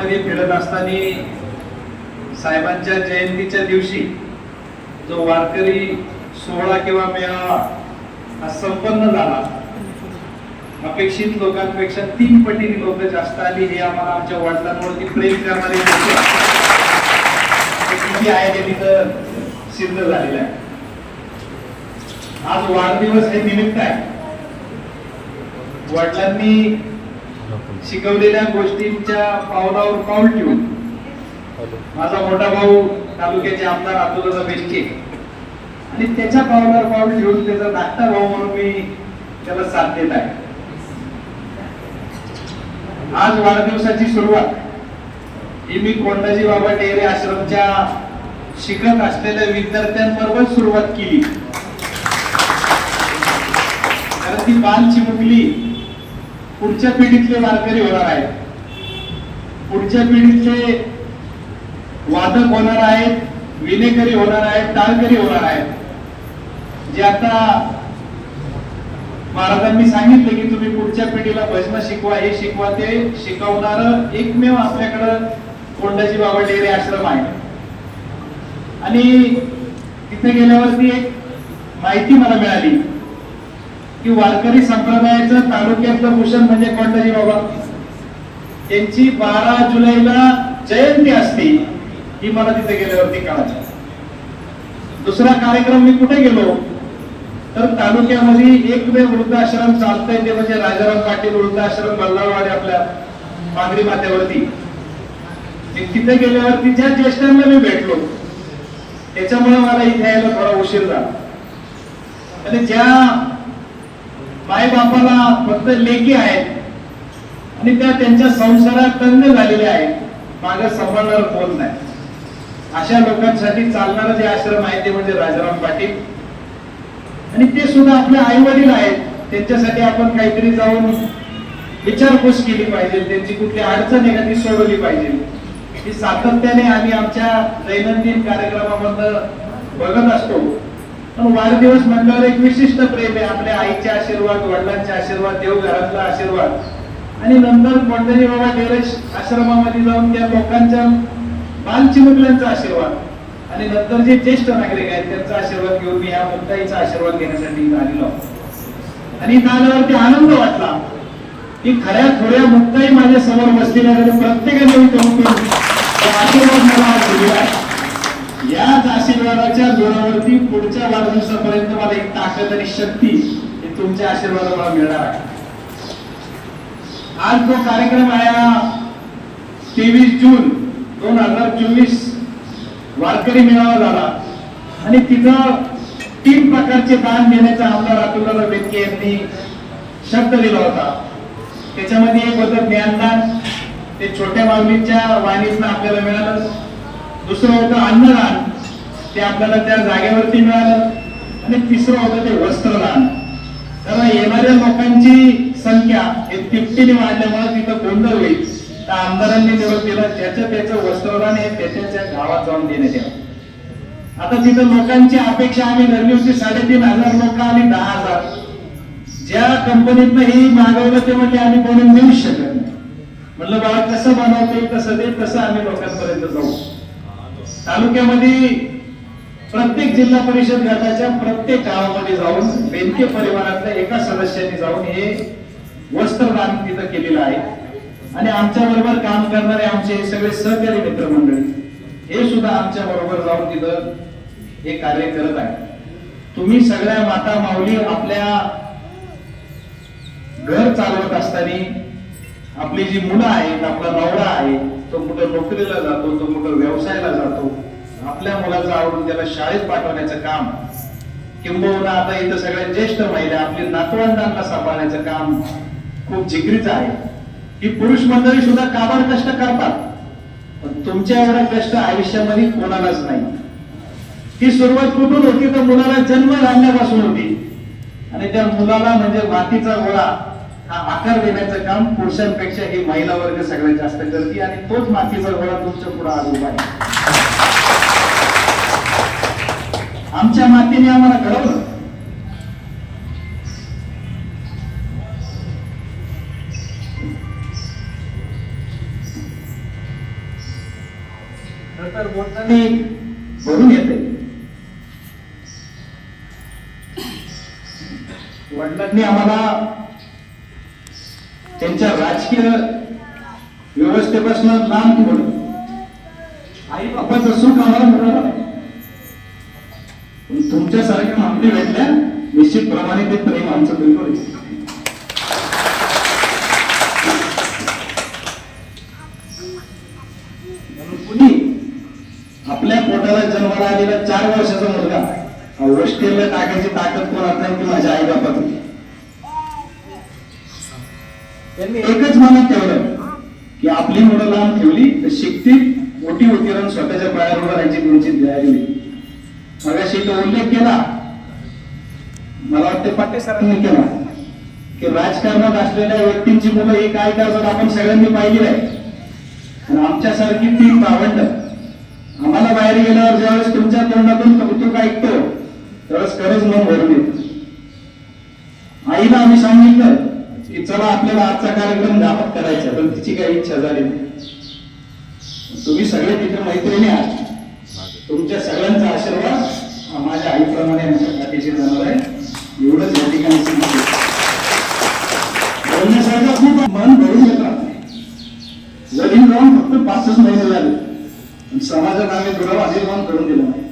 कारण फिरत असताना साहेबांच्या जयंतीच्या दिवशी जो वारकरी सोहळा किंवा मेळावा हा संपन्न झाला. अपेक्षित लोकांपेक्षा तीन पटीने लोक जास्त आली हे आम्हाला आमच्या वडिलांवरती प्रेम करणारे किती आहे ते तिथं सिद्ध झालेलं आहे. आज वाढदिवस हे निमित्त आहे. वडिलांनी शिकवलेल्या गोष्टींच्या पावलावर पाऊल ठेवून माझा मोठा भाऊ तालुक्याचे आमदार अतुलदा बेचके आणि त्याच्या पावलावर पाऊल ठेवून त्याचा धाकटा भाऊ म्हणून मी त्याला साथ देत आहे. आज वाढदिवसाची सुरुवात ही मी कोंडाजी बाबा टेरे आश्रमच्या शिकत असलेल्या विद्यार्थ्यांबरोबर सुरुवात केली. कारण ती बाल चिमुकली पुढच्या पिढीतले वारकरी होणार आहेत. पुढच्या पिढीतले वादक होणार आहेत विनेकरी होणार आहेत टाळकरी होणार आहेत. जे आता महाराजांनी सांगितले की तुम्ही पुढच्या पिढीला भजन शिकवा हे शिकवा ते शिकवणार एकमेव आपल्याकडं कोंडाजी बाबा डेरे आश्रम आहे. आणि तिथे गेल्यावरती एक माहिती मला मिळाली. की वारकरी संप्रदायाचं तालुक्यातलं भूषण म्हणजे कोणतरी बाबा. त्यांची बारा जुलैला जयंती असते ही मला तिथे गेल्यावरती कळाली. दुसरा कार्यक्रम मी कुठे गेलो? तर तालुक्यामध्ये एकमेव वृद्धाश्रम चालतंय ते म्हणजे राजाराम पाटील वृद्धाश्रम बल्लाळवाडी आपल्या मांगरी माथ्यावरती. तिथे गेल्यावरती ज्या ज्येष्ठांना मी भेटलो त्याच्यामुळे मला इथे यायला थोडा उशीर झाला. आणि ज्या माय बापाला फक्त लेकी आहेत. आणि त्या त्यांच्या संसारात तंग झालेल्या आहेत. माझ्या सांभाळणार कोण नाही. अशा लोकांसाठी चालणारं जे आश्रम आहे ते म्हणजे राजाराम पाटील. आणि ते सुद्धा आपले आई वडील आहेत. त्यांच्यासाठी आपण काहीतरी जाऊन विचारपूस केली पाहिजे. त्यांची कुठली अडचण आहे का ती सोडवली पाहिजे. ही सातत्याने आम्ही आमच्या दैनंदिन कार्यक्रमामध्ये बघत असतो. पण वाढदिवस म्हणल्यावर एक विशिष्ट प्रेम आहे. आपल्या आईचे आशीर्वाद वडिलांचे आशीर्वाद देवघरातला आशीर्वाद. आणि नंतर कोणत्याही बाबा गेरेश आश्रमामध्ये जाऊन त्या लोकांच्या बालचिमुकल्यांचा आशीर्वाद. आणि नंतर जे ज्येष्ठ नागरिक आहेत त्यांचा आशीर्वाद घेऊन मी या मुक्ताईचा आशीर्वाद घेण्यासाठी आलेलो आणि इथं आल्यावरती आनंद वाटला की खऱ्या थोड्या मुक्ताई माझ्यासमोर बसलेल्या प्रत्येकाने इथं उठून आशीर्वाद मला आज दिलेला आहे. याच आशीर्वादाच्या जोरावरती पुढच्या वाढदिवसापर्यंत मला एक ताकद आणि शक्ती हे तुमच्या आशीर्वादामुळे मिळणार आहे. आज जो कार्यक्रम आहे हा तेवीस जून दोन हजार चोवीस वारकरी मेळावा झाला. आणि तिथं तीन प्रकारचे दान देण्याचा आमदार अतुलराव बेटके यांनी शब्द दिला होता. त्याच्यामध्ये एक होतं ज्ञानदान. ते छोट्या माऊलींच्या वाणीतनं आपल्याला मिळालं. दुसरं होतं अन्नदान ते आपल्याला त्या जागेवरती मिळालं. आणि तिसरं होतं ते वस्त्रदान. तर येणाऱ्या लोकांची संख्या हे तिपटीने वाढल्यामुळे तिथं गोंधळ होईल. तर आमदारांनी निवड केलं त्याचं त्याचं वस्त्रदान हे त्याच्या त्या गावात जाऊन देण्यात यावं. आता तिथं लोकांची अपेक्षा आम्ही धरली होती साडेतीन हजार लोक आणि दहा हजार. ज्या कंपनीतनं ही मागवलं ते म्हणजे आम्ही कोणी मिळू शकत नाही. म्हटलं बाबा कसं बनवते कसं दे तसं आम्ही लोकांपर्यंत जाऊ. तालुक्यामध्ये प्रत्येक जिल्हा परिषद गटाच्या प्रत्येक गावामध्ये जाऊन बेनके परिवारातल्या एका सदस्याने जाऊन हे वस्त्रदान तिथं केलेलं आहे. आणि आमच्या बरोबर काम करणारे आमचे सगळे सहकारी मित्रमंडळी हे सुद्धा आमच्या बरोबर जाऊन तिथं हे कार्य करत आहे तुम्ही सगळ्या माता माऊली आपल्या घर चालवत असताना आपली जी मुलं आहेत आपला नवरा आहे तो कुठं नोकरीला जातो तो कुठं व्यवसायाला जातो आपल्या मुलाचं आवडून त्याला शाळेत पाठवण्याचं काम. किंबहुना आता इथं सगळ्यात ज्येष्ठ महिला आपली नातवंडांना सांभाळण्याचं काम खूप जिकरीचं आहे. ही पुरुष मंडळी सुद्धा काबाड कष्ट करतात. पण तुमच्या एवढा कष्ट आयुष्यामध्ये कोणालाच नाही. ही सुरुवात कुठून होती? तर मुलाला जन्म घालण्यापासून होती. आणि त्या मुलाला म्हणजे मातीचा गोळा आकार देण्याचं काम पुरुषांपेक्षा ही महिला वर्ग सगळ्यात जास्त करते आणि तोच मातीचा गोळा तुमच्यापुढे आज आहे. आमच्या मातीने आम्हाला घडवलं. तर बोलताना भरून येते. वडिलांनी आम्हाला त्यांच्या राजकीय व्यवस्थेपासून लांब ठेवलं आई बापाचं सुख आम्हाला मिळालं. नाही. तुमच्यासारख्या मागणी भेटल्या निश्चितप्रमाणे ते प्रेम आमचं बिलकुल कुणी आपल्या पोटाला जन्माला आलेला चार वर्षाचा मुलगा हॉस्टेलला टाकायची ताकद कोणात नाही ती माझ्या आई बापात होती त्यांनी एकच मनात ठेवलं की आपली मुलं लांब ठेवली तर शिकतील. मोठी होती आणि स्वतःच्या पायावर उभं राहायची त्यांची तयारी सगळ्याशी मगाशी तो उल्लेख केला. मला वाटते पाटे सरांनी केला. की राजकारणात असलेल्या व्यक्तींची मुलं हे काय करतात आपण सगळ्यांनी पाहिली आहे. आणि आमच्यासारखी तीन पावंड आम्हाला बाहेर गेल्यावर ज्यावेळेस तुमच्या तोंडातून कौतुक ऐकतो त्यावेळेस खरंच मन भरून येत. आईला आम्ही सांगितलं की चला आपल्याला आजचा कार्यक्रम गावात करायचा पण तिची काही इच्छा झाली नाही. तुम्ही सगळे तिथे मैत्रिणी आहात. तुमच्या सगळ्यांचा आशीर्वाद हा माझ्या आईप्रमाणे आमच्या पाठीशी जाणार आहे. एवढंच या ठिकाणी बोलण्यासारखं खूप मन भरून येतात जमीन राहून फक्त पाचच महिने झाले. समाजात आम्ही दुरावा आशीर्वाद करून दिला नाही.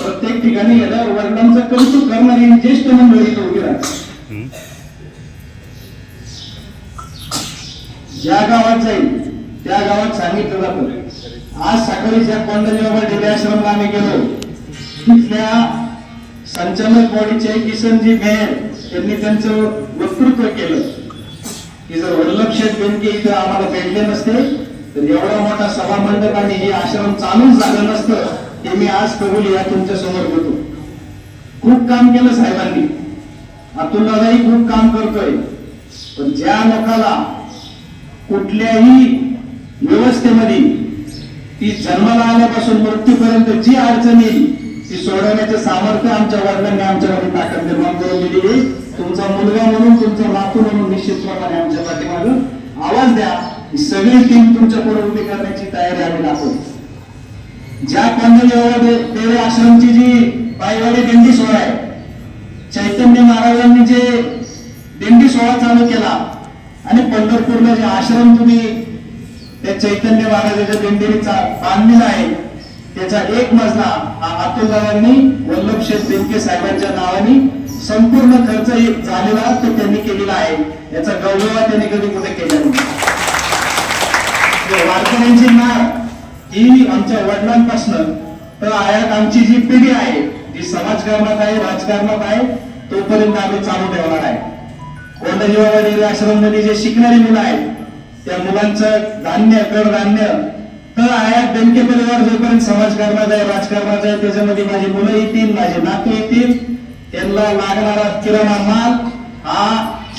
प्रत्येक ठिकाणी याला वर्गांचं कौतुक करणारी ज्येष्ठ मंडळी उभी राहते ज्या गावात जाईल त्या गावात सांगितलं जातं. आज सकाळी ज्या कोंडाजी बाबा डेली आश्रमला आम्ही गेलो. तिथल्या संचालक बॉडीचे किशनजी मेहर त्यांनी त्यांचं वक्तृत्व केलं. की जर वल्लभ शेठ बेनके इथं आम्हाला भेटले नसते तर एवढा मोठा सभा मंडप आणि हे आश्रम चालूच झालं नसतं हे मी आज कबूल या तुमच्यासमोर घेतो खूप काम केलं साहेबांनी. अतुल दादाही खूप काम करतोय. पण ज्या लोकाला कुठल्याही व्यवस्थेमध्ये ती जन्माला आल्यापासून मृत्यूपर्यंत जी अडचण येईल ती सोडवण्याचं सामर्थ्य आमच्या वडिलांनी आमच्यामध्ये ताकद निर्माण करून दिली आहे. तुमचा मुलगा म्हणून तुमचा नातू म्हणून निश्चितप्रमाणे आमच्या पाठीमागं आवाज द्या सगळी टीम तुमच्यापुढे उभी करण्याची तयारी आम्ही दाखवतो ज्या पंधरा देवे आश्रमची जी पायवाडी दिंडी सोहळा आहे चैतन्य महाराजांनी जे दिंडी सोहळा चालू केला आणि पंढरपूरला जे आश्रम तुम्ही त्या चैतन्य महाराजाच्या दिंडीचा बांधलेला आहे त्याचा एक मजला हा अतुलदारांनी वल्लभ शेठ बेनके साहेबांच्या नावाने संपूर्ण खर्च एक झालेला तो त्यांनी केलेला आहे. याचा गौरव त्यांनी कधी कुठे केला नाही. वारकऱ्यांची नाव ही आमच्या वडिलांपासून तर आयात आमची जी पिढी आहे जी समाजकारणात आहे राजकारणात आहे तोपर्यंत आम्ही चालू ठेवणार आहे. कोंडजीबाबा आश्रममध्ये जे शिकणारी मुलं आहेत त्या मुलांचं धान्य कडधान्य तर आयात बँके परिवार जोपर्यंत समाजकारणाचा आहे राजकारणाचा आहे त्याच्यामध्ये माझी मुलं येतील माझे नातू येतील त्यांना लागणारा किराणा माल हा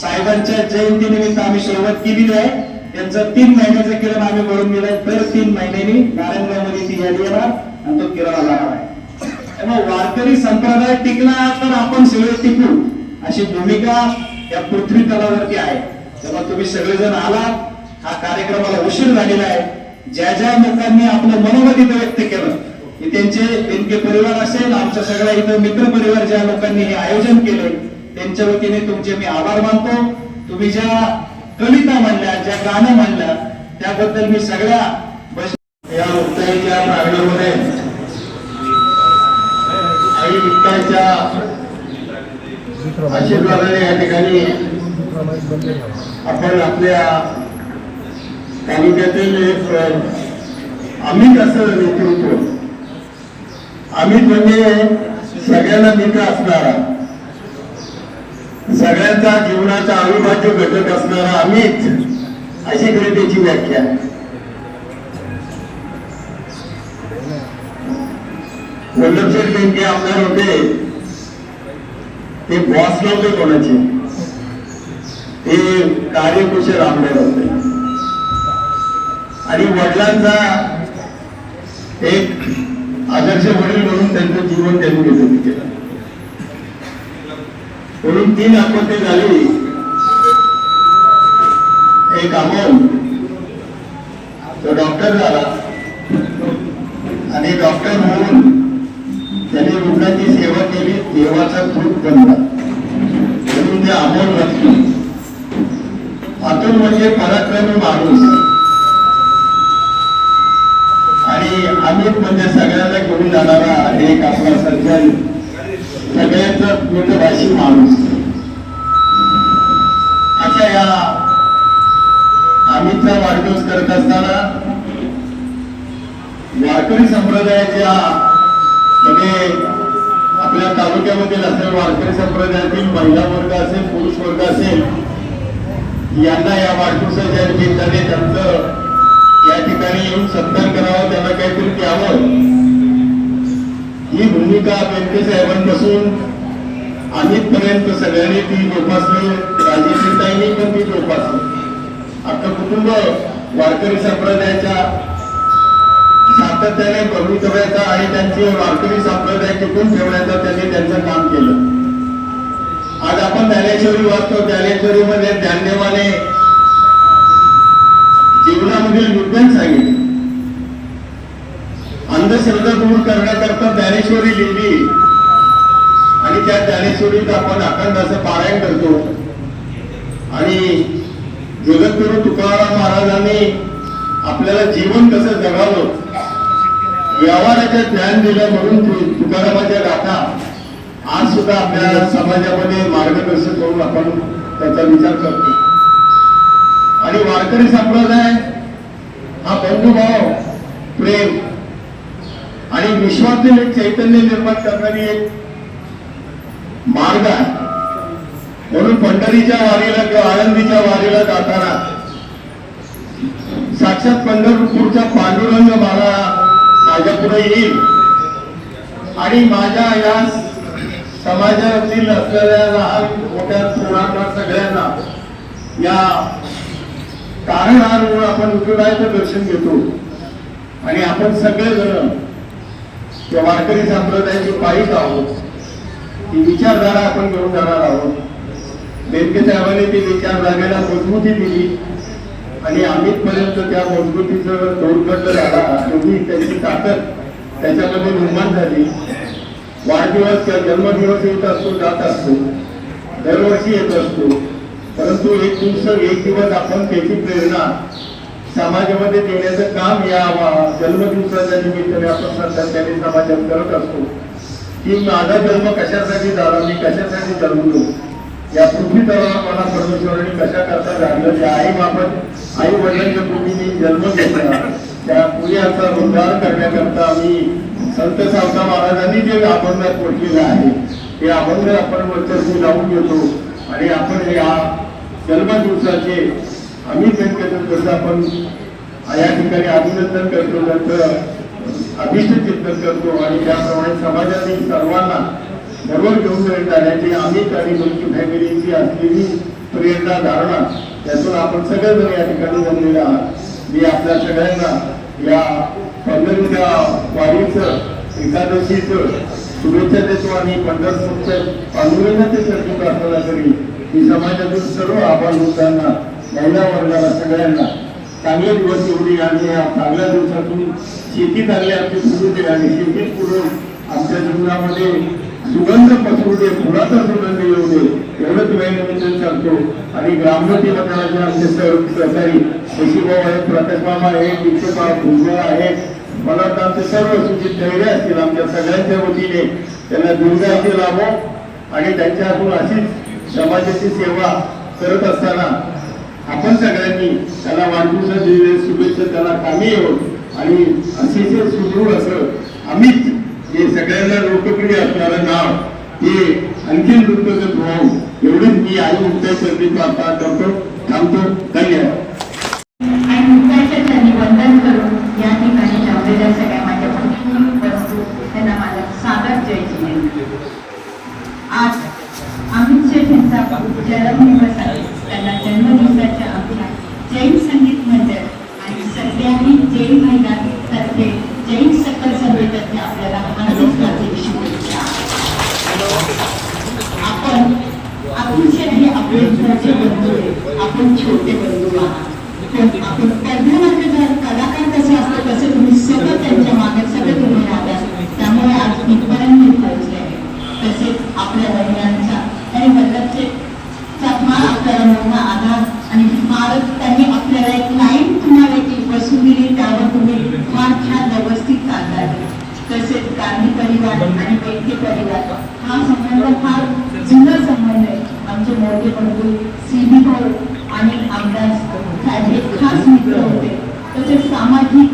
साहेबांच्या जयंतीनिमित्त आम्ही सुरुवात केलेली आहे. त्यांचं तीन महिन्याचा किराणा आम्ही भरून दिलाय. तर तीन महिन्यांनी नारायणगावमध्ये ती यादी येणार आणि तो किराणा लागणार आहे. त्यामुळे वारकरी संप्रदाय टिकला तर आपण सगळे टिकू. अशी भूमिका या पृथ्वी तलावरती आहे. तेव्हा तुम्ही सगळेजण आलात हा कार्यक्रमाला उशीर झालेला आहे. ज्या ज्या लोकांनी आपलं मनोगत इथं व्यक्त केलं की त्यांचे बेनके परिवार असेल आमच्या सगळ्या इथं मित्र परिवार ज्या लोकांनी हे आयोजन केले त्यांच्या वतीने तुमचे मी आभार मानतो. तुम्ही ज्या कविता म्हणल्या ज्या गाणं म्हणल्या त्याबद्दल मी सगळ्या या मुक्ताईच्या प्रांगणामध्ये आई विठ्ठलच्या आशीर्वादाने या ठिकाणी आपण आपल्या तालुक्यातील एक अमित असं नेतृत्व. अमित म्हणजे सगळ्यांना मित्र असणारा. सगळ्यांचा जीवनाचा अविभाज्य घटक असणारा अमित अशी खरी त्याची व्याख्या. आहे. वल्लभशेठ बेंके आमदार होते. ते बॉस नव्हते कोणाचे. ते कार्यकुशल आमदार होते. आणि वडिलांचा एक आदर्श वडील म्हणून त्यांचं जीवन त्यांनी व्यतीत केलं. म्हणून तीन आपत्ती झाली. एक अमोल तो डॉक्टर झाला. आणि डॉक्टर म्हणून त्यांनी रुग्णाची सेवा केली देवाचा खूप बनला म्हणून ते अमोल रत्न अतुल म्हणजे पराक्रमी माणूस. आणि अमित म्हणजे सगळ्यांना घेऊन जाणारा एक आपला सज्जन सगळ्यांचा मितभाषी माणूस. अशा या अमितचा वाढदिवस करत असताना वारकरी संप्रदायाच्या मध्ये आपल्या तालुक्यामधील असेल वारकरी संप्रदायातील महिला वर्ग असेल पुरुष वर्ग असेल यांना या वाढदिवसाच्या निमित्ताने त्यांचं या ठिकाणी येऊन सत्कार करावा त्यांना काहीतरी द्यावं. ही भूमिका बेनके साहेबांपासून अमित पर्यंत सगळ्यांनी ती जोपासली. राजेशाही पण ती जोपासली. अख्खं कुटुंब वारकरी संप्रदायाच्या सातत्याने भवितव्याचा आणि त्यांची वारकरी संप्रदाय टिकून ठेवण्याचं त्यांनी त्यांचं काम केलं. आज आपण ज्ञानेश्वरी वाचतो. ज्ञानेश्वरी मध्ये ज्ञानदेवाने जीवनामधील विज्ञान सांगितले. अंधश्रद्धा दूर करण्याकरता ज्ञानेश्वरी लिहिली. आणि त्या ज्ञानेश्वरीत आपण अखंड असं पारायण करतो. आणि जगद्गुरु तुकाराम महाराजांनी आपल्याला जीवन कसं जगावं व्यवहाराचं ज्ञान दिलं म्हणून तु- तुकारामाच्या गाथा आज सुद्धा आपल्या समाजामध्ये मार्गदर्शन करून आपण त्याचा विचार करतो. आणि वारकरी संप्रदाय हा बंधुभाव प्रेम आणि विश्वातील एक चैतन्य निर्माण करणारी एक मार्ग आहे. म्हणून पंढरीच्या वारीला किंवा आळंदीच्या वारीला जाताना साक्षात पंढरपूरच्या पांडुरंग मला माझ्या पुढे येईल. आणि माझ्या या समाजातील असलेल्या लहान मोठ्या थोरांना सगळ्यांना या तारणहार म्हणून आपण विठुरायाचं दर्शन घेतो. आणि आपण सगळेजण त्या वारकरी संप्रदायाचे पायीच आहोत. ती विचारधारा आपण घेऊन जाणार आहोत. नेमके साहेबांनी ती विचारधारेला मजबूती दिली. आणि अमितपर्यंत त्या मजबूतीचं दोरखंड झाला तुम्ही त्याची ताकद त्याच्यामध्ये निर्माण झाली. वाढदिवस किंवा जन्मदिवस येत असतो जात असतो. दरवर्षी येत असतो. परंतु एक दिवस एक दिवस आपण त्याची प्रेरणा समाजामध्ये देण्याचं काम या जन्मदिवसाच्या निमित्ताने आपण सातत्याने समाजात करत असतो. की माझा जन्म कशासाठी झाला मी कशासाठी जन्मलो? या पृथ्वीतला तलावाला मला परमेश्वराने कशा करता जाणलं त्या आई बाबत आई वडिलांच्या भूमीने जन्म घेतला. त्या पुण्याचा उद्धार करण्याकरता आम्ही संत सावता महाराजांनी जे अभंग कोटलेलं आहे ते अभंग आपण वर्चस्वी लावून घेतो. आणि आपण या जन्मदिवसाचे आम्ही व्यक्त जसं आपण या ठिकाणी अभिनंदन करतो त्यांचं अभिष्ट चिंतन करतो. आणि त्याप्रमाणे समाजातील सर्वांना बरोबर घेऊन जाण्याची आम्ही आणि तुमची फॅमिलीची असलेली प्रेरणा धारणा त्यातून आपण सगळेजण या ठिकाणी जमलेले आहात. मी आपल्या सगळ्यांना या पंढरीच्या वारीचं एकादशीचं शुभेच्छा देतो आणि पंढरपूरच्या पांडुरंगाचे चर्चा प्रार्थना करी की समाजातील सर्व आभार लोकांना महिला वर्गाला सगळ्यांना. चांगले दिवस एवढी आणि या चांगल्या दिवसातून शेती चांगली आमची सुरू दे आणि शेतीत पूर्ण आमच्या जीवनामध्ये सुगंध पसरू दे फुलाचा सुगंध येऊ दे एवढंच वेळेनिमित्त सांगतो आणि ग्रामपती मंडळाचे आमचे सहकारी शशीभाऊ आहेत प्रकाश मामा आहेत दीक्षेपा भुजबळ आहेत मला तर आमचे सर्व सूचित धैर्य असतील आमच्या सगळ्यांच्या वतीने. त्यांना दुर्गाचे लाभो. आणि त्यांच्यातून अशीच समाजाची सेवा करत असताना आपण सगळ्यांनी त्याला वाढदिवसाची शुभेच्छा त्याला कामी येऊन. आणि अतिशय सुदृढ असं अमित हे सगळ्यांना लोकप्रिय असणारं नाव हे आणखीन लोकगत व्हावं एवढीच मी आई मुक्ताई संधी प्रार्थना करतो थांबतो धन्यवाद. वंदन करून या ठिकाणी लावलेल्या सगळ्या माझ्या भगिनी वस्तू त्यांना माझा सादर जय आज अमित शेठ यांचा जन्मदिवस आहे त्यांना जन्मदिवसाच्या आमच्या जैन संगीत मंडळ आणि सगळ्यांनी जैन महिला तर्फे जैन सकल सभेतर्फे आपल्याला हार्दिक हार्दिक शुभेच्छा आपण अतिशय हे आपले मोठे बंधू आहे आपण छोटे बंधू आहात पण आपण कर्नाटक जर कलाकार कसं असतं तसं तुम्ही सगळं त्यांच्या मागे सगळं तुम्ही राहता त्यामुळे आज इथपर्यंत मी पोहोचले आहे तसेच आपल्या वडिलांचा आणि वडिलांचे मार आपल्याला मोठा आधार आणि मारत त्यांनी आपल्याला एक लाईन तुम्हाला एक बसून दिली त्यावर तुम्ही फार छान व्यवस्थित चालतात तसेच गांधी परिवार आणि वैद्य परिवार हा संबंध फार जुना संबंध आहे. आमचे मोठे बंधू सीबी भाऊ आणि आमदार साहेब खास मित्र होते. तसेच सामाजिक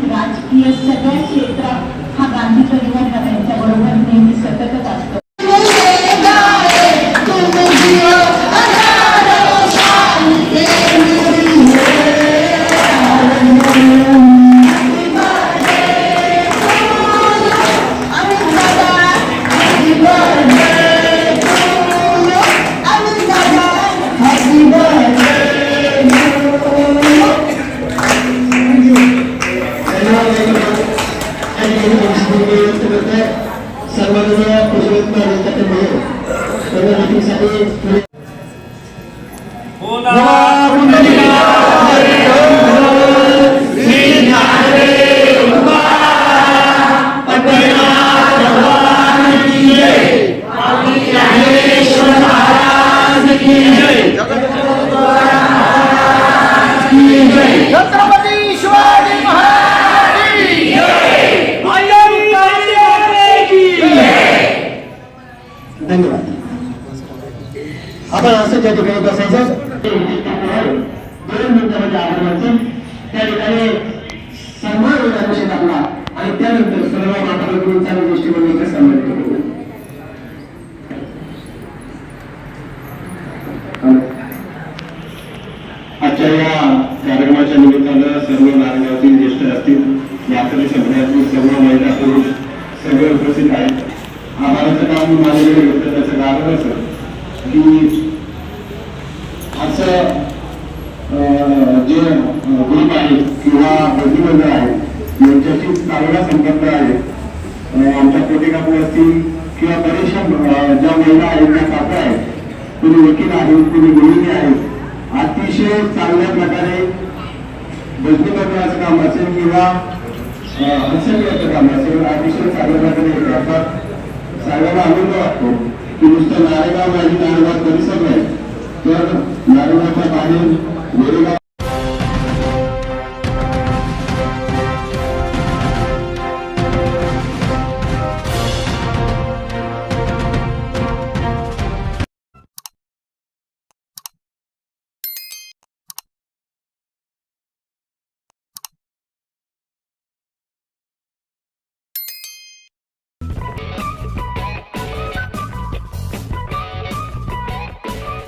आजच्या या कार्यक्रमाच्या निमित्तानं सर्व नारायणातील ज्येष्ठ असतील यात्री समुदायातील सर्व महिला पुरुष सगळे उपस्थित आहेत. आभाराचं काम माझ्याकडे होतं त्याचं कारण असं की असं जे ग्रुप आहे किंवा प्रतिबंध आहे यांच्याशी चांगला संबंध आहे. आमच्या कोटे असतील किंवा बरेचशा ज्या महिला आहेत त्या काकू आहेत कुणी वकील आहेत कुणी गृहिणी आहेत अतिशय चांगल्या प्रकारे मजबूतीकरणाचं काम असेल किंवा हसण्याचं काम असेल अतिशय चांगल्या प्रकारे हे करतात. सांगायला आनंद वाटतो की नुसतं नारेगाव माझी नारेगाव परिसर नाही तर नारेगावच्या बाहेर गोरेगाव